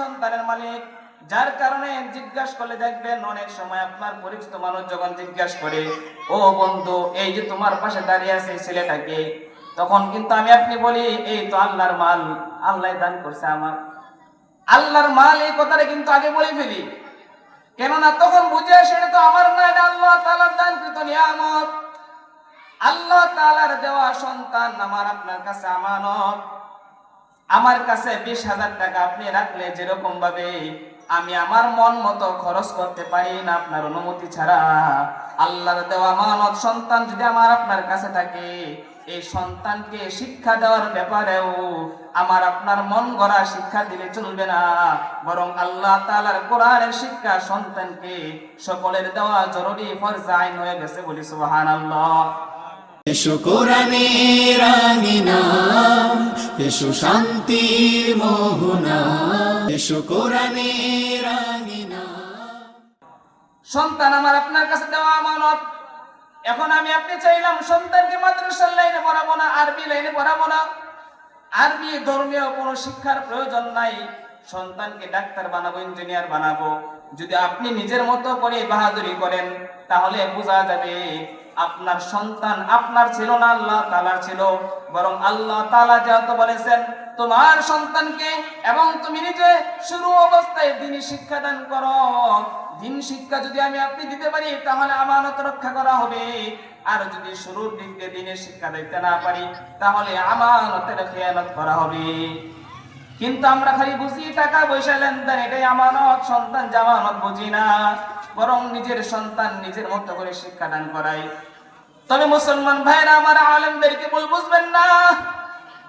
সন্তানের মালিক, যার কারণে জিজ্ঞাসা করলে দেখবেন অনেক সময় আপনার পরিচিত মানুষ যখন জিজ্ঞাসা করে, ও বন্ধু, এই যে তোমার পাশে দাঁড়িয়ে আছে ছেলেটাকে? তখন কিন্তু আমি আপনি বলি, এই তো আল্লাহর মাল, আল্লাহ দান করছে আমার। আল্লাহর মাল এই কথাটা কিন্তু আগে বলে ফেলি। কেননা তখন বুঝে আসে তো আমার না আল্লাহ তাআলার দানকৃত নিয়ামত। আল্লাহ তাআলার দেওয়া সন্তান আমার আপনার কাছে আমানত। আমার কাছে বিশ হাজার টাকা আপনি রাখলে যেরকম ভাবে আমি আমার মন মতো খরচ করতে পারি না আপনার অনুমতি ছাড়া। আল্লাহর দেওয়া মানত সন্তান যদি আমার আপনার কাছে থাকে, এই সন্তানকে শিক্ষা দেওয়ার ব্যাপারেও আমার আপনার মন গড়া শিক্ষা দিলে চলবে না। বরং আল্লাহ তাআলার কোরআনের শিক্ষা সন্তানকে সকলের দেওয়া জরুরি ফরজ আইন হয়ে গেছে বলি সুবহানাল্লাহ। এসো কোরআনের আঙিনা, এসো শান্তির মোহনা, এসো কোরআনের সন্তান আমার আপনার কাছে দেওয়া আমানত। এখন আমি আপনি চাইলাম সন্তানকে মাদ্রাসার লাইনে পড়াবো না, আরবি লাইনে পড়াবো না। আরবি ধর্মীয় কোনো শিক্ষার প্রয়োজন নাই। সন্তানকে ডাক্তার বানাবো, ইঞ্জিনিয়ার বানাবো। যদি আপনি নিজের মতো করে বাহাদুরি করেন, তাহলে বোঝা যাবে আপনার সন্তান, আপনার ছিল না, আল্লাহ তালার ছিল। বরং আল্লাহ তালা যেহেতু বলেছেন, তোমার সন্তানকে এবং তুমি নিজে শুরু অবস্থায় দিনই শিক্ষা দান করো। দিন শিক্ষা যদি আমি আপনি দিতে পারি, তাহলে আমানত রক্ষা করা হবে। আর যদি শুরুর দিক দিয়ে দিনের শিক্ষা দিতে না পারি, তাহলে আমানতের খেয়ানত করা হবে। কিন্তু আমরা খালি বুঝি, টাকা পয়সা লেনদেন, এটাই আমানত, সন্তান জামানত বুঝি না। বরং নিজের সন্তান নিজের মতো করে শিক্ষা দান করাই তবে মুসলমান ভাইরা, আমার আলেমদেরকে বল বুঝবেন না।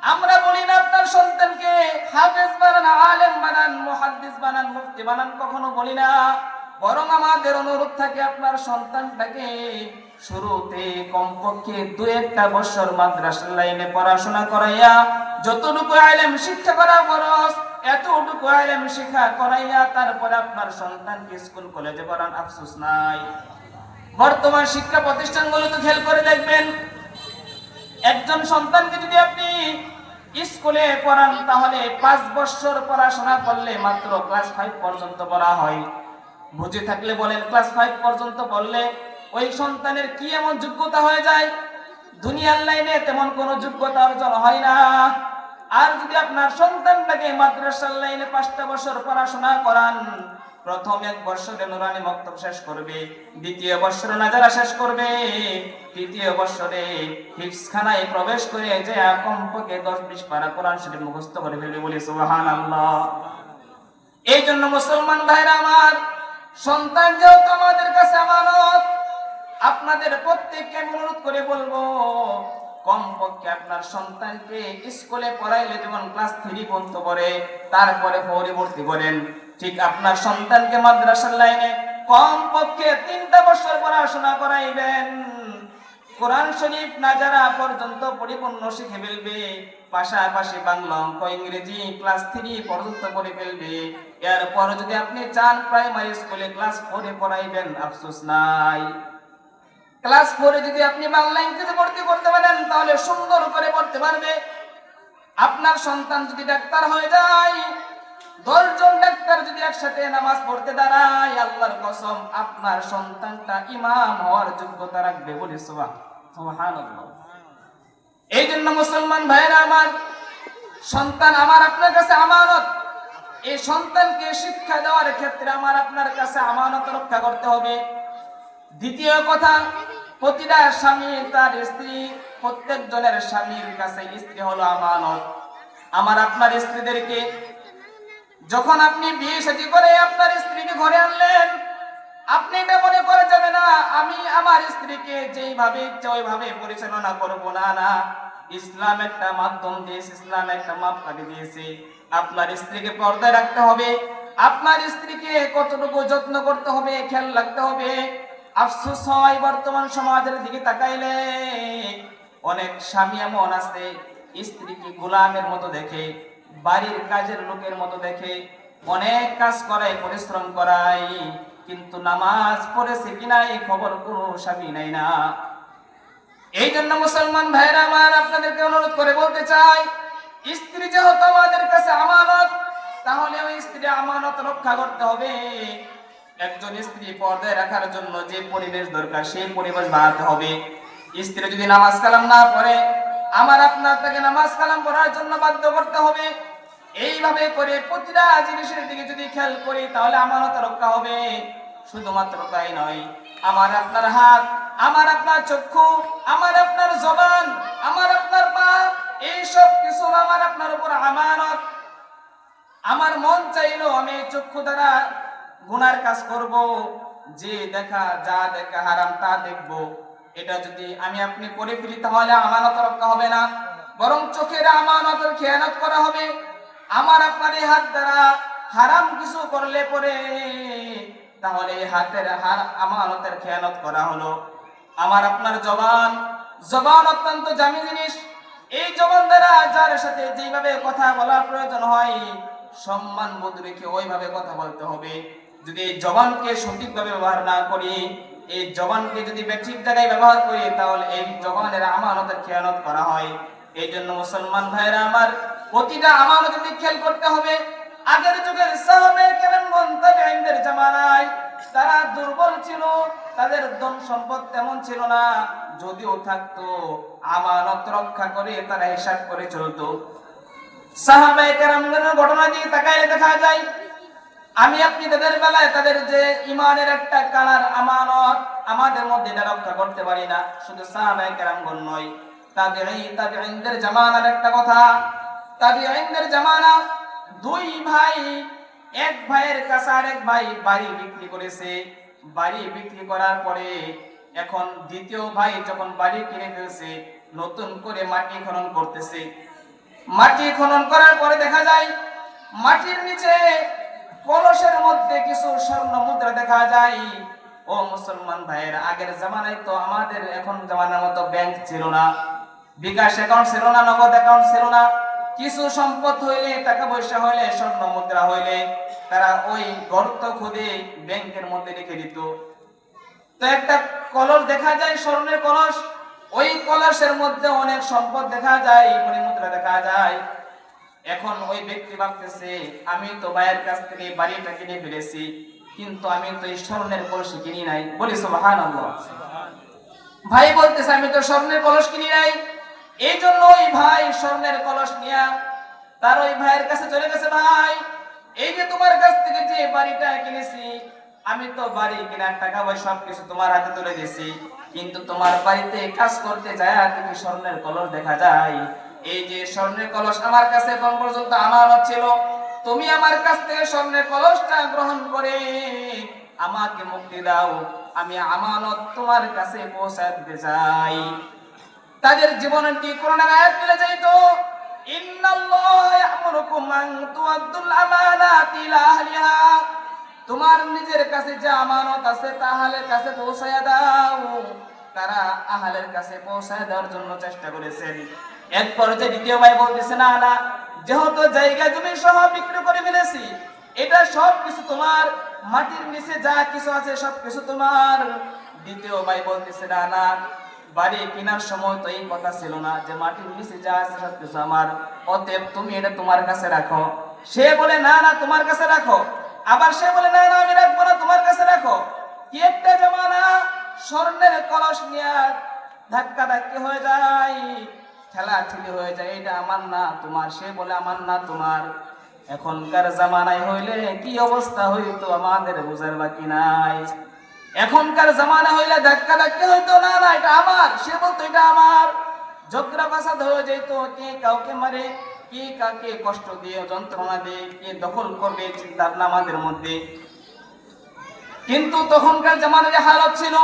আমরা বলি না আপনার সন্তানকে হাফেজ বানান, আলেম বানান, মুহাদ্দিস বানান, মুফতি বানান, কখনো বলি না। বরং আমাদের অনুরোধ থাকে আপনার সন্তানটাকে শুরুতে কমপক্ষে দু একটা বছর মাদ্রাসার লাইনে পড়াশোনা করাইয়া, যতটুকু আলেম শিক্ষা করা খরচ এতটুকু আলেম শিক্ষা করাইয়া তারপরে আপনার সন্তানকে স্কুল কলেজে পড়ান। আফসোস নাই। বর্তমান শিক্ষা প্রতিষ্ঠানগুলো তো খেয়াল করে দেখবেন। একজন সন্তানকে যদি আপনি স্কুলে পড়ান, তাহলে পাঁচ বছর পড়াশোনা করলে মাত্র ক্লাস ফাইভ পর্যন্ত পড়া হয়। বুঝে থাকলে বলেন ক্লাস ফাইভ পর্যন্ত পড়লে ওই সন্তানের কি এমন যোগ্যতা হয়ে যায়? দুনিয়ার লাইনে তেমন কোনো যোগ্যতা অর্জন হয় না। আর যদি আপনার সন্তানটাকে মাদ্রাসার লাইনে পাঁচটা বছর পড়াশোনা করান প্রথম এক বছরে নুরানি মক্তব শেষ করবে, দ্বিতীয় বছরে নাজারা শেষ করবে, তৃতীয় বছরে হিফসখানায় প্রবেশ করে যে কমপক্ষে দশ বিশ পারা কোরআন শরীফ মুখস্থ করে ফেলবে বলি সুবহানাল্লাহ। এই জন্য মুসলমান ভাইরা আমার, সন্তান যেহেতু আমাদের কাছে আমানত, আপনাদের প্রত্যেককে অনুরোধ করে বলব, কমপক্ষে আপনার সন্তানকে স্কুলে পড়াইলে যেমন ক্লাস থ্রি পর্যন্ত পড়ে, তারপরে পরবর্তী করেন। ঠিক আপনার সন্তানকে মাদ্রাসার লাইনে কমপক্ষে তিনটা বছর পড়াশোনা করাইবেন। কোরআন শরীফ না যারা পর্যন্ত পরিপূর্ণ শিখে ফেলবে, পাশাপাশি বাংলা অঙ্ক, ইংরেজি ক্লাস থ্রি পর্যন্ত করে ফেলবে। এরপর যদি আপনি চান প্রাইমারি স্কুলে ক্লাস ফোরে পড়াইবেন, আফসোস নাই। ক্লাস ফোরে যদি আপনি বাংলা ইংরেজি ভর্তি করতে পারেন, তাহলে সুন্দর করে পড়তে পারবে। আপনার সন্তান যদি ডাক্তার হয়ে যায় দশজন ডাক্তার যদি একসাথে নামাজ পড়তে দাঁড়ায়, আল্লাহর কসম আপনার সন্তানটা ইমাম হওয়ার যোগ্যতা রাখবে বলে এই জন্য মুসলমান ভাইরা আমার সন্তান আমার আপনার কাছে আমানত। এই সন্তানকে শিক্ষা দেওয়ার ক্ষেত্রে আমার আপনার কাছে আমানত রক্ষা করতে হবে। দ্বিতীয় কথা, প্রতিটা স্বামী তার স্ত্রী প্রত্যেক জনের স্বামীর কাছে স্ত্রী হলো আমানত। আমার আপনার স্ত্রীদেরকে যখন আপনি বিয়ে সাথে করে আপনার স্ত্রীকে ঘরে আনলেন, আপনি এটা মনে করে যাবে না, আমি আমার স্ত্রীকে যেইভাবে ইচ্ছা ওইভাবে পরিচালনা করব। না না, ইসলাম একটা মাধ্যম দিয়েছে ইসলাম একটা মাপকাঠি দিয়েছে আপনার স্ত্রীকে পর্দায় রাখতে হবে, আপনার স্ত্রীকে কতটুকু যত্ন করতে হবে, খেয়াল রাখতে হবে। আফসোস হয়, বর্তমান সমাজের দিকে তাকাইলে অনেক স্বামী এমন আছে, স্ত্রীকে গোলামের মতো দেখে বাড়ির কাজের লোকের মতো দেখে অনেক কাজ করায়, পরিশ্রম করাই কিন্তু নামাজ পড়েছে কিনা এই খবর কোনো স্বামী নাই না। এই জন্য মুসলমান ভাইরা আমার আপনাদেরকে অনুরোধ করে বলতে চাই, স্ত্রী যেহেতু আমাদের কাছে আমানত, তাহলে ওই স্ত্রী আমানত রক্ষা করতে হবে। একজন স্ত্রী পর্দায় রাখার জন্য যে পরিবেশ দরকার, সেই পরিবেশ বানাতে হবে। স্ত্রী যদি নামাজ কালাম না পড়ে আমার আপনার তাকে নামাজ কালাম পড়ার জন্য বাধ্য করতে হবে। এইভাবে করে প্রতিটা জিনিসের দিকে যদি খেয়াল করি, তাহলে আমানত রক্ষা হবে। শুধুমাত্র তাই নয়, আমার আপনার হাত, আমার আপনার চক্ষু, আমার আপনার জবান, আমার আপনার পা এই সব কিছু আমার আপনার উপর আমানত। আমার মন চাইলো আমি চক্ষু দ্বারা গুনার কাজ করব। যে দেখা, যা দেখা, হারাম, তা দেখব। এটা যদি আমি আপনি করে ফেলি, তাহলে আমানত রক্ষা হবে না। বরং চোখের আমানতের খেয়ানত করা হবে। আমার আপনার এই হাত দ্বারা হারাম কিছু করলে পরে তাহলে এই হাতের আমানতের খেয়ানত করা হলো। আমার আপনার জবান জবান অত্যন্ত জামি জিনিস। এই জবান দ্বারা যার সাথে যেভাবে কথা বলার প্রয়োজন হয়, সম্মান বোধ রেখে ওইভাবে কথা বলতে হবে। যদি এই জবানকে সঠিকভাবে ব্যবহার না করি এই জবানকে যদি ব্যাঠিক জায়গায় ব্যবহার করি, তাহলে এই জবানের আমানতের খেয়ানত করা হয়। এই জন্য মুসলমান ভাইরা আমার প্রতিটা আমানত খেয়াল করতে হবে, আগের যুগের সাহাবে কেরামগণ তাবিঈনদের জামানায়? তারা দুর্বল ছিল, তাদের ধন সম্পদ তেমন ছিল না, যদিও থাকতো, আমানত রক্ষা করে তারা হিসাব করে চলতো। সাহাবায়ে কেরামগণের ঘটনা দিয়ে তাকাইলে দেখা যায় আমি আপনি তাদের বেলায় তাদের যে ইমানের একটা কালার, আমানত আমাদের মধ্যে এটা রক্ষা করতে পারি না। শুধু সাহাবায়ে কেরামগণ নয়, তাবিঈ, তাবিঈনদের জামানার একটা কথা। তাবিঈনদের জামানা দুই ভাই, এক ভাইয়ের কাছে আরেক ভাই বাড়ি বিক্রি করেছে। বাড়ি বিক্রি করার পরে এখন দ্বিতীয় ভাই যখন বাড়ি কিনে ফেলছে, নতুন করে মাটি খনন করতেছে। মাটি খনন করার পরে দেখা যায়, মাটির নিচে কলসের মধ্যে কিছু স্বর্ণ মুদ্রা দেখা যায়। ও মুসলমান ভাইয়ের, আগের জামানায় তো আমাদের এখন জামানার মতো ব্যাংক ছিল না। বিকাশ অ্যাকাউন্ট ছিল না, নগদ অ্যাকাউন্ট ছিল না। কিছু সম্পদ হইলে, টাকা পয়সা হইলে, স্বর্ণ মুদ্রা হইলে, তারা ওই গর্ত খুদে ব্যাংকের মধ্যে রেখে দিত। তো একটা কলস দেখা যায়, স্বর্ণের কলস। ওই কলসের মধ্যে অনেক সম্পদ দেখা যায় মণিমুদ্রা দেখা যায়। এখন ওই ব্যক্তি ভাবতেছে, আমি তো ভাইয়ের কাছ থেকে বাড়িটা কিনে ফেলেছি, কিন্তু আমি তো স্বর্ণের কলস কিনি নাই। বলি সুবাহান ভাই বলতেছে, আমি তো স্বর্ণের কলস কিনি নাই। এই জন্য ওই ভাই স্বর্ণের কলস নিয়া তার ওই ভাইয়ের কাছে চলে গেছে, ভাই, এই যে তোমার কাছ থেকে যে বাড়িটা কিনেছি, আমি তো বাড়ি কেনার টাকা পয়সা সবকিছু তোমার হাতে তুলে দিয়েছি, কিন্তু তোমার বাড়িতে কাজ করতে যায় তুমি স্বর্ণের কলস দেখা যায়। এই যে স্বর্ণের কলস আমার কাছে এখন পর্যন্ত আমানত ছিল, তুমি আমার কাছ থেকে স্বর্ণের কলসটা গ্রহণ করে আমাকে মুক্তি দাও, আমি আমানত তোমার কাছে পৌঁছায় দিতে চাই। তাদের জীবনের কি কোরআন আয়াত মিলে যাইতো? তোমার নিজের কাছে যে আমানত আছে তা আহলের কাছে পৌঁছায়া দাও। তারা আহালের কাছে পৌঁছায় দেওয়ার জন্য চেষ্টা করেছেন। এক পর্যায়ে দ্বিতীয় ভাই বলতেছে, না না, যেহেতু জায়গা জমি সহ বিক্রি করে ফেলেছি, এটা সব কিছু তোমার, মাটির নিচে যা কিছু আছে সব কিছু তোমার। দ্বিতীয় ভাই বলতেছে, না না, বাড়ি কেনার সময় তো এই কথা ছিল না, যে মাটির নিচে যা আছে সব কিছু আমার। অতএব তুমি এটা তোমার কাছে রাখো। সে বলে, না না, তোমার কাছে রাখো। আবার সে বলে, না না, আমি রাখব না, তোমার কাছে রাখো। কি একটা জমানা, স্বর্ণের কলস নিয়ে ধাক্কা ধাক্কি হয়ে যায়। খেলা ঠেলি হয়ে যায়, এটা আমার না, তোমার, সে বলে আমার না, তোমার। এখনকার জামানায় হইলে কি অবস্থা হইতো আমাদের বোঝার বাকি নাই। এখনকার জামানা হইলে ধাক্কা ধাক্কি হইতো, না না, এটা আমার, সে বলতো এটা আমার। ঝগড়া ফাসাদ হয়ে যেত কে কাউকে মারে, কে কাকে কষ্ট দিয়ে, যন্ত্রণা দিয়ে, কে দখল করবে চিন্তা আমাদের মধ্যে। কিন্তু তখনকার জামানার হালত ছিল,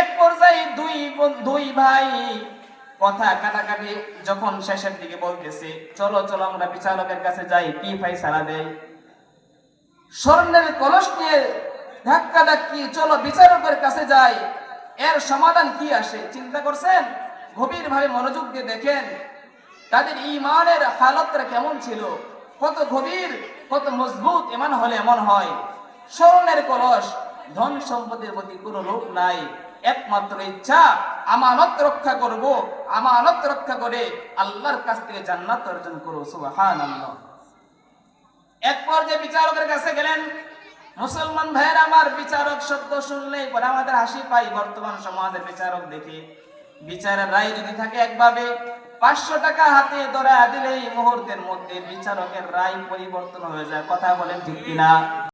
এক পর্যায়ে দুই দুই ভাই কথা কাটাকাটি যখন শেষের দিকে বলতেছে, চলো চলো, আমরা বিচারকের কাছে যাই, কি ফাইসালা দেয়? স্বর্ণের কলস নিয়ে ধাক্কা ধাক্কি, চলো, বিচারকের কাছে যাই। এর সমাধান কি আসে, চিন্তা করছেন? গভীর ভাবে মনোযোগ দিয়ে দেখেন, তাদের ইমানের হালতটা কেমন ছিল? কত গভীর, কত মজবুত এমন হলে এমন হয়? স্বর্ণের কলস, ধন সম্পদের প্রতি কোনো লোক নাই। একমাত্র ইচ্ছা আমানত রক্ষা করব, আমানত রক্ষা করে আল্লাহর কাছ থেকে জান্নাত অর্জন করব, সুবহানাল্লাহ। এক পর্যায়ে বিচারকের কাছে গেলেন, মুসলমান ভাইয়ের, আমার বিচারক শব্দ শুনলেই পরে আমাদের হাসি পাই। বর্তমান সমাজের বিচারক দেখে বিচারের রায় যদি থাকে একভাবে, পাঁচশো টাকা হাতে ধরা দিলেই মুহূর্তের মধ্যে বিচারকের রায় পরিবর্তন হয়ে যায়। কথা বলেন ঠিক কিনা?